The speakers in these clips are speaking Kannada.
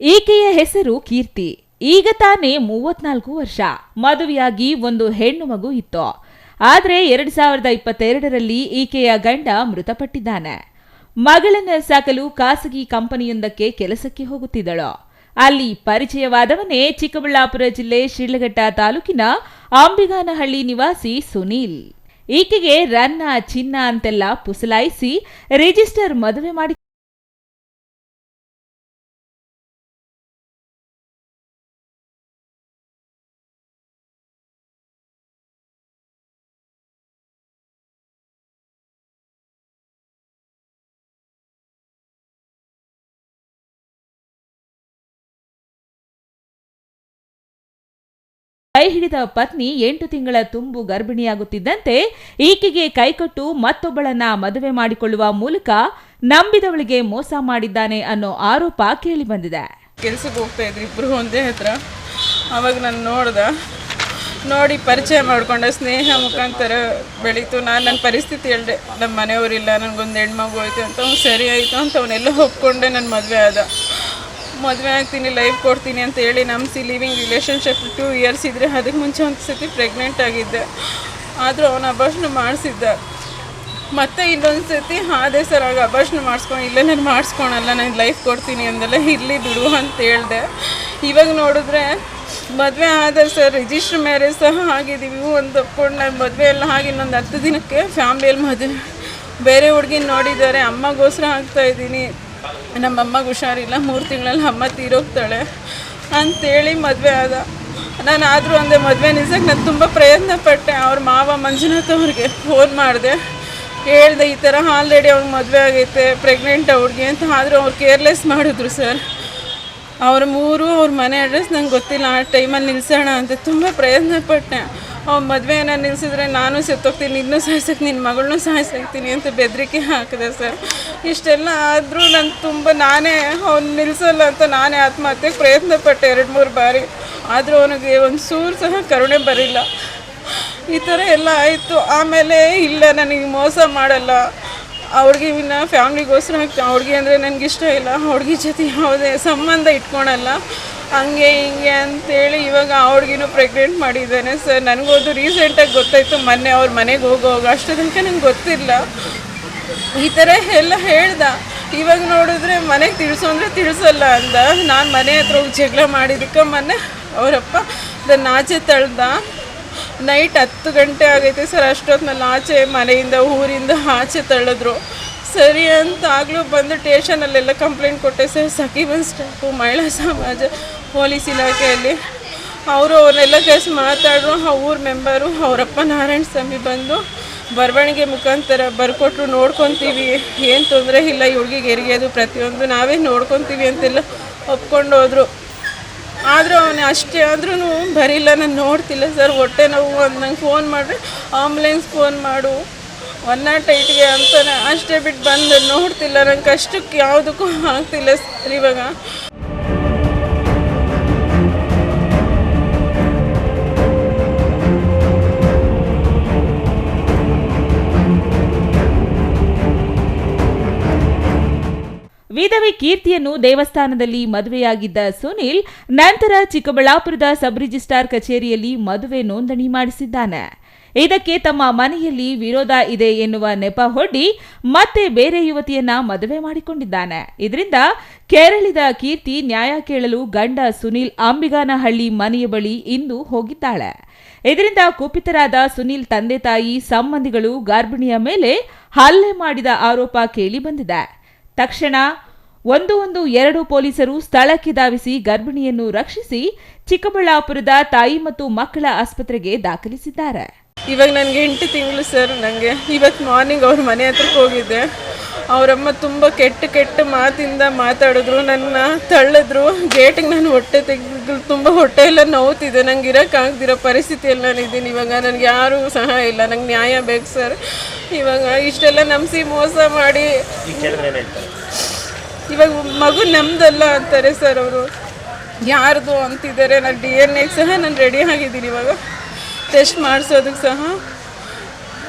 ಈಕೆಯ ಹೆಸರು ಕೀರ್ತಿ. ಈಗ ತಾನೇ ಮೂವತ್ನಾಲ್ಕು ವರ್ಷ. ಮದುವೆಯಾಗಿ ಒಂದು ಹೆಣ್ಣು ಮಗು ಇತ್ತು. ಆದರೆ ಎರಡ್ ಸಾವಿರದ ಇಪ್ಪತ್ತೆರಡರಲ್ಲಿ ಈಕೆಯ ಗಂಡ ಮೃತಪಟ್ಟಿದ್ದಾನೆ. ಮಗಳನ್ನ ಸಾಕಲು ಖಾಸಗಿ ಕಂಪನಿಯೊಂದಕ್ಕೆ ಕೆಲಸಕ್ಕೆ ಹೋಗುತ್ತಿದ್ದಳು. ಅಲ್ಲಿ ಪರಿಚಯವಾದವನೇ ಚಿಕ್ಕಬಳ್ಳಾಪುರ ಜಿಲ್ಲೆ ಶಿಡ್ಲಘಟ್ಟ ತಾಲೂಕಿನ ಅಂಬಿಗಾನಹಳ್ಳಿ ನಿವಾಸಿ ಸುನೀಲ್. ಈಕೆಗೆ ರನ್ನ ಚಿನ್ನ ಅಂತೆಲ್ಲ ಪುಸಲಾಯಿಸಿ ರಿಜಿಸ್ಟರ್ ಮದುವೆ ಮಾಡಿ ಕೈ ಹಿಡಿದ ಪತ್ನಿ ಎಂಟು ತಿಂಗಳ ತುಂಬು ಗರ್ಭಿಣಿಯಾಗುತ್ತಿದ್ದಂತೆ ಈಕೆಗೆ ಕೈಕೊಟ್ಟು ಮತ್ತೊಬ್ಬಳನ್ನ ಮದುವೆ ಮಾಡಿಕೊಳ್ಳುವ ಮೂಲಕ ನಂಬಿದವಳಿಗೆ ಮೋಸ ಮಾಡಿದ್ದಾನೆ ಅನ್ನೋ ಆರೋಪ ಕೇಳಿ ಬಂದಿದೆ. ಕೆಲ್ಸಕ್ಕೆ ಹೋಗ್ತಾ ಇದ್ರು ಇಬ್ರು ಒಂದೇ ಹತ್ರ. ಅವಾಗ ನಾನು ನೋಡ್ದ. ನೋಡಿ ಪರಿಚಯ ಮಾಡ್ಕೊಂಡೆ ಸ್ನೇಹ ಮುಖಾಂತರ ಬೆಳೀತು. ನಾನು ನನ್ನ ಪರಿಸ್ಥಿತಿ ಹೇಳ್ದೆ ನಮ್ಮ ಮನೆಯವರಿಲ್ಲ ನನಗೊಂದು ಹೆಣ್ಮಗು ಹೋಯ್ತು ಅಂತ, ಅವ್ನು ಸರಿ ಆಯಿತು ಅಂತ ಅವನ್ನೆಲ್ಲ ಒಪ್ಕೊಂಡೆ ನನ್ನ ಮದುವೆ ಆದ. ಮದುವೆ ಆಗ್ತೀನಿ ಲೈಫ್ ಕೊಡ್ತೀನಿ ಅಂತ ಹೇಳಿ ನಂಬಿಸಿ ಲಿವಿಂಗ್ ರಿಲೇಷನ್ಶಿಪ್ ಟೂ ಇಯರ್ಸ್ ಇದ್ದರೆ ಅದಕ್ಕೆ ಮುಂಚೆ ಒಂದು ಸತಿ ಪ್ರೆಗ್ನೆಂಟ್ ಆಗಿದ್ದೆ. ಆದರೂ ಅವನ ಅಭಾಷಣ ಮಾಡಿಸಿದ್ದ. ಮತ್ತೆ ಇನ್ನೊಂದು ಸತಿ ಅದೇ ಸರ್ ಆಗ ಅಭಾಷಣ ಮಾಡಿಸ್ಕೊಂಡು ಇಲ್ಲೇ ನಾನು ಮಾಡಿಸ್ಕೊಳಲ್ಲ, ನಾನು ಲೈಫ್ ಕೊಡ್ತೀನಿ ಅಂದೆಲ್ಲ ಇರಲಿ ಬಿಡು ಅಂತ ಹೇಳಿದೆ. ಇವಾಗ ನೋಡಿದ್ರೆ ಮದುವೆ ಆದರೆ ಸರ್ ರಿಜಿಸ್ಟರ್ ಮ್ಯಾರೇಜ್ ಸಹ ಆಗಿದ್ದೀವಿ ಒಂದು ಒಪ್ಕೊಂಡು ನಾನು ಮದುವೆ ಎಲ್ಲ ಆಗಿ ಇನ್ನೊಂದು ಹತ್ತು ದಿನಕ್ಕೆ ಫ್ಯಾಮಿಲಿಯಲ್ಲಿ ಮದುವೆ ಬೇರೆ ಹುಡುಗಿನ ನೋಡಿದ್ದಾರೆ, ಅಮ್ಮಗೋಸ್ಕರ ಆಗ್ತಾ ಇದ್ದೀನಿ. ನಮ್ಮ ಅಮ್ಮಗೆ ಹುಷಾರಿಲ್ಲ, ಮೂರು ತಿಂಗಳಲ್ಲಿ ಅಮ್ಮ ತೀರೋಗ್ತಾಳೆ ಅಂತೇಳಿ ಮದುವೆ ಆದ. ನಾನು ಆದರೂ ಒಂದೇ ಮದುವೆ ನಿಜಕ್ಕೆ ನಾನು ತುಂಬ ಪ್ರಯತ್ನ ಪಟ್ಟೆ ಅವ್ರ ಮಾವ ಮಂಜುನಾಥ್ ಅವ್ರಿಗೆ ಫೋನ್ ಮಾಡಿದೆ. ಹೇಳ್ದೆ, ಈ ಥರ ಆಲ್ರೆಡಿ ಅವ್ರಿಗೆ ಮದುವೆ ಆಗೈತೆ ಪ್ರೆಗ್ನೆಂಟ್ ಅವ್ರಿಗೆ ಅಂತ. ಆದರೂ ಅವ್ರು ಕೇರ್ಲೆಸ್ ಮಾಡಿದ್ರು ಸರ್. ಅವ್ರ ಮೂರು ಅವ್ರ ಮನೆ ಅಡ್ರೆಸ್ ನಂಗೆ ಗೊತ್ತಿಲ್ಲ. ಆ ಟೈಮಲ್ಲಿ ನಿಲ್ಸೋಣ ಅಂತ ತುಂಬ ಪ್ರಯತ್ನ ಪಟ್ಟೆ ಅವ್ರ ಮದುವೆನ ನಿಲ್ಸಿದ್ರೆ ನಾನು ಸತ್ತೋಗ್ತೀನಿ, ಇನ್ನೂ ಸಾಯಿಸಕ್ಕೆ ನಿನ್ನ ಮಗಳನ್ನೂ ಸಾಯಿಸಾಕ್ತೀನಿ ಅಂತ ಬೆದರಿಕೆ ಹಾಕಿದೆ ಸರ್. ಇಷ್ಟೆಲ್ಲ ಆದರೂ ನಾನು ತುಂಬ ನಾನೇ ಅವ್ನು ನಿಲ್ಲಿಸಲ್ಲ ಅಂತ ನಾನೇ ಆತ್ಮಹತ್ಯೆಗೆ ಪ್ರಯತ್ನ ಪಟ್ಟೆ ಎರಡು ಮೂರು ಬಾರಿ. ಆದರೂ ಅವನಿಗೆ ಒಂದು ಸೂರು ಸಹ ಕರುಣೆ ಬರಿಲ್ಲ ಈ ಥರ ಎಲ್ಲ ಆಯಿತು. ಆಮೇಲೆ ಇಲ್ಲ, ನನಗೆ ಮೋಸ ಮಾಡಲ್ಲ. ಅವ್ರಿಗೆ ಇನ್ನ ಫ್ಯಾಮ್ಲಿಗೋಸ್ಕರ ಅವ್ರಿಗೆ ಅಂದರೆ ನನಗಿಷ್ಟ ಇಲ್ಲ. ಅವ್ರಿಗೆ ಜೊತೆ ಯಾವುದೇ ಸಂಬಂಧ ಇಟ್ಕೊಳಲ್ಲ. ಹಂಗೆ ಹಿಂಗೆ ಅಂತೇಳಿ ಇವಾಗ ಅವ್ರಿಗಿನೂ ಪ್ರೆಗ್ನೆಂಟ್ ಮಾಡಿದ್ದಾನೆ. ಸರ್ ನನಗೋದು ರೀಸೆಂಟಾಗಿ ಗೊತ್ತಾಯಿತು ಮೊನ್ನೆ ಅವ್ರ ಮನೆಗೆ ಹೋಗೋವಾಗ. ಅಷ್ಟು ತನಕ ನಂಗೆ ಗೊತ್ತಿಲ್ಲ. ಈ ಥರ ಎಲ್ಲ ಹೇಳ್ದ. ಇವಾಗ ನೋಡಿದ್ರೆ ಮನೆಗೆ ತಿಳಿಸು ಅಂದರೆ ತಿಳಿಸಲ್ಲ ಅಂದ. ನಾನು ಮನೆ ಹತ್ರ ಹೋಗಿ ಜಗಳ ಮಾಡಿದ್ದಕ್ಕೆ ಮೊನ್ನೆ ಅವರಪ್ಪ ಅದನ್ನು ಆಚೆ ತಳ್ದ. ನೈಟ್ ಹತ್ತು ಗಂಟೆ ಆಗೈತೆ ಸರ್ ಅಷ್ಟೊತ್ತಿನಲ್ಲಿ ಆಚೆ ಮನೆಯಿಂದ, ಊರಿಂದ ಆಚೆ ತಳ್ಳಿದ್ರು. ಸರಿ ಅಂತ ಆಗಲೂ ಬಂದು ಟೇಷನಲ್ಲೆಲ್ಲ ಕಂಪ್ಲೇಂಟ್ ಕೊಟ್ಟೆ, ಸರ್ ಸಖಿಬನ್ ಸ್ಟಾಫು ಮಹಿಳಾ ಸಮಾಜ, ಪೊಲೀಸ್ ಇಲಾಖೆಯಲ್ಲಿ. ಅವರು ಅವರೆಲ್ಲ ಕೇಸ್ ಮಾತಾಡ್ರು, ಆ ಊರ ಮೆಂಬರು ಅವರಪ್ಪ ನಾರಾಯಣ ಸ್ವಾಮಿ ಬಂದು ಬರವಣಿಗೆ ಮುಖಾಂತರ ಬರ್ಕೊಟ್ರು, ನೋಡ್ಕೊತೀವಿ, ಏನು ತೊಂದರೆ ಇಲ್ಲ ಹುಡುಗಿಗೆ ಎರಿಗೆದು ಪ್ರತಿಯೊಂದು ನಾವೇ ನೋಡ್ಕೊತೀವಿ ಅಂತೆಲ್ಲ ಒಪ್ಕೊಂಡು ಹೋದರು. ಆದರೂ ಅವನು ಅಷ್ಟೇ ಆದ್ರೂ ಬರೀಲ್ಲ ನಾನು ನೋಡ್ತಿಲ್ಲ, ಸರ್, ಹೊಟ್ಟೆ ನೋವು ಅಂತ ಫೋನ್ ಮಾಡಿದ್ರೆ ಆಂಬುಲೆನ್ಸ್ ಫೋನ್ ಮಾಡು. ಒನ್ ನಾಟ್ ಏಯ್ಟ್ಗೆ ಅಂತಾನೆ, ಅಷ್ಟೇ ಬಿಟ್ಟು ಬಂದು ನೋಡ್ತಿಲ್ಲ, ನಂಗೆ ಕಷ್ಟಕ್ಕೆ ಯಾವುದಕ್ಕೂ ಆಗ್ತಿಲ್ಲ ಸರ್ ಇವಾಗ. ವಿಧವೆ ಕೀರ್ತಿಯನ್ನು ದೇವಸ್ಥಾನದಲ್ಲಿ ಮದುವೆಯಾಗಿದ್ದ ಸುನಿಲ್ ನಂತರ ಚಿಕ್ಕಬಳ್ಳಾಪುರದ ಸಬ್ ರಿಜಿಸ್ಟ್ರಾರ್ ಕಚೇರಿಯಲ್ಲಿ ಮದುವೆ ನೋಂದಣಿ ಮಾಡಿಸಿದ್ದಾನೆ. ಇದಕ್ಕೆ ತಮ್ಮ ಮನೆಯಲ್ಲಿ ವಿರೋಧ ಇದೆ ಎನ್ನುವ ನೆಪ ಹೊಡ್ಡಿ ಮತ್ತೆ ಬೇರೆ ಯುವತಿಯನ್ನ ಮದುವೆ ಮಾಡಿಕೊಂಡಿದ್ದಾನೆ. ಇದರಿಂದ ಕೆರಳಿದ ಕೀರ್ತಿ ನ್ಯಾಯ ಕೇಳಲು ಗಂಡ ಸುನೀಲ್ ಅಂಬಿಗಾನಹಳ್ಳಿ ಮನೆಯ ಬಳಿ ಇಂದು ಹೋಗಿದ್ದಾಳೆ. ಇದರಿಂದ ಕುಪಿತರಾದ ಸುನೀಲ್ ತಂದೆ ತಾಯಿ, ಸಂಬಂಧಿಗಳು ಗರ್ಭಿಣಿಯ ಮೇಲೆ ಹಲ್ಲೆ ಮಾಡಿದ ಆರೋಪ ಕೇಳಿ ಬಂದಿದೆ. ತಕ್ಷಣ ಒಂದು ಒಂದು ಎರಡು ಪೊಲೀಸರು ಸ್ಥಳಕ್ಕೆ ಧಾವಿಸಿ ಗರ್ಭಿಣಿಯನ್ನು ರಕ್ಷಿಸಿ ಚಿಕ್ಕಬಳ್ಳಾಪುರದ ತಾಯಿ ಮತ್ತು ಮಕ್ಕಳ ಆಸ್ಪತ್ರೆಗೆ ದಾಖಲಿಸಿದ್ದಾರೆ. ಇವಾಗ ನನಗೆ ಎಂಟು ತಿಂಗಳು ಸರ್ ನನಗೆ ಇವತ್ತು ಮಾರ್ನಿಂಗ್ ಅವ್ರ ಮನೆ ಹತ್ರಕ್ಕೆ ಹೋಗಿದ್ದೆ. ಅವರಮ್ಮ ತುಂಬ ಕೆಟ್ಟ ಕೆಟ್ಟ ಮಾತಿಂದ ಮಾತಾಡಿದ್ರು ನನ್ನ ತಳ್ಳಿದ್ರು. ಗೇಟಿಗೆ ನಾನು ಹೊಟ್ಟೆ ತೆಗೆದು ತುಂಬ ಹೊಟ್ಟೆಯೆಲ್ಲ ನೋವ್ತಿದೆ. ನಂಗೆ ಇರೋಕ್ಕಾಗ್ದಿರೋ ಪರಿಸ್ಥಿತಿಯಲ್ಲಿ ನಾನು ಇದ್ದೀನಿ. ಇವಾಗ ನನಗೆ ಯಾರೂ ಸಹ ಇಲ್ಲ. ನಂಗೆ ನ್ಯಾಯ ಬೇಕು ಸರ್. ಇವಾಗ ಇಷ್ಟೆಲ್ಲ ನಂಬಿಸಿ ಮೋಸ ಮಾಡಿ. ಇವಾಗ ಮಗು ನಮ್ದಲ್ಲ ಅಂತಾರೆ ಸರ್ ಅವರು. ಯಾರ್ದು ಅಂತಿದ್ದಾರೆ ನಾನು ಡಿ ಎನ್ ಎಗೆ ಸಹ ನಾನು ರೆಡಿ ಆಗಿದ್ದೀನಿ ಇವಾಗ. ಟೆಸ್ಟ್ ಮಾಡಿಸೋದಕ್ಕೆ ಸಹ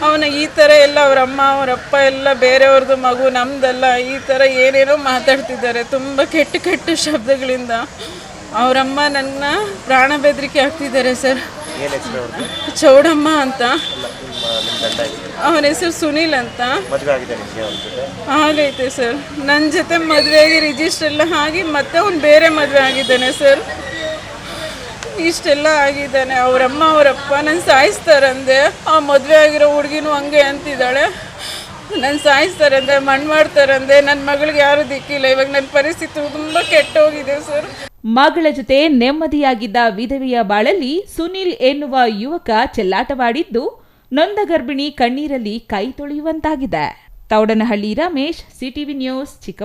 ಅವನ ಈ ಥರ ಎಲ್ಲ ಅವ್ರ ಅಮ್ಮ ಅವ್ರ ಅಪ್ಪ ಎಲ್ಲ ಬೇರೆಯವ್ರದ್ದು ಮಗು ನಮ್ಮದಲ್ಲ ಈ ಥರ ಏನೇನೋ ಮಾತಾಡ್ತಿದ್ದಾರೆ. ತುಂಬ ಕೆಟ್ಟ ಕೆಟ್ಟ ಶಬ್ದಗಳಿಂದ ಅವರಮ್ಮ ನನ್ನ ಪ್ರಾಣ ಬೆದರಿಕೆ ಆಗ್ತಿದ್ದಾರೆ ಸರ್. ಚೌಡಮ್ಮ ಅಂತ. ಅವನ ಹೆಸರು ಸುನೀಲ್ ಅಂತ. ಮದುವೆ ಆಗೈತೆ ಸರ್. ನನ್ನ ಜೊತೆ ಮದುವೆಯಾಗಿ ರಿಜಿಸ್ಟರ್ ಎಲ್ಲ ಆಗಿ ಮತ್ತೆ ಅವ್ನು ಬೇರೆ ಮದುವೆ ಆಗಿದ್ದಾನೆ ಸರ್. ಇಷ್ಟೆಲ್ಲ ಆಗಿದ್ದಾನೆ. ಅವರಮ್ಮ, ಅವರಪ್ಪ ನನ್ನ ಸಾಯಿಸ್ತಾರಂದೆ. ಆ ಮದುವೆ ಆಗಿರೋ ಹುಡುಗಿನೂ ಹಂಗೆ ಅಂತಿದ್ದಾಳೆ. ನನ್ನ ಸಾಯಿಸ್ತಾರಂದೆ, ಮಣ್ಣು ಮಾಡ್ತಾರಂದೆ. ನನ್ನ ಮಗಳಿಗೆ ಯಾರು ದಿಕ್ಕಿಲ್ಲ. ಇವಾಗ ನನ್ನ ಪರಿಸ್ಥಿತಿ ತುಂಬ ಕೆಟ್ಟೋಗಿದೆ ಸರ್. ಮಗಳ ಜೊತೆ ನೆಮ್ಮದಿಯಾಗಿದ್ದ ವಿಧವೆಯ ಬಾಳಲ್ಲಿ ಸುನಿಲ್ ಎನ್ನುವ ಯುವಕ ಚೆಲ್ಲಾಟವಾಡಿದ್ದು ನೊಂದ ಗರ್ಭಿಣಿ ಕಣ್ಣೀರಲ್ಲಿ ಕೈ ತೊಳೆಯುವಂತಾಗಿದೆ. ತೌಡನಹಳ್ಳಿ ರಮೇಶ್, ಸಿಟಿವಿ ನ್ಯೂಸ್ ಚಿಕ್ಕ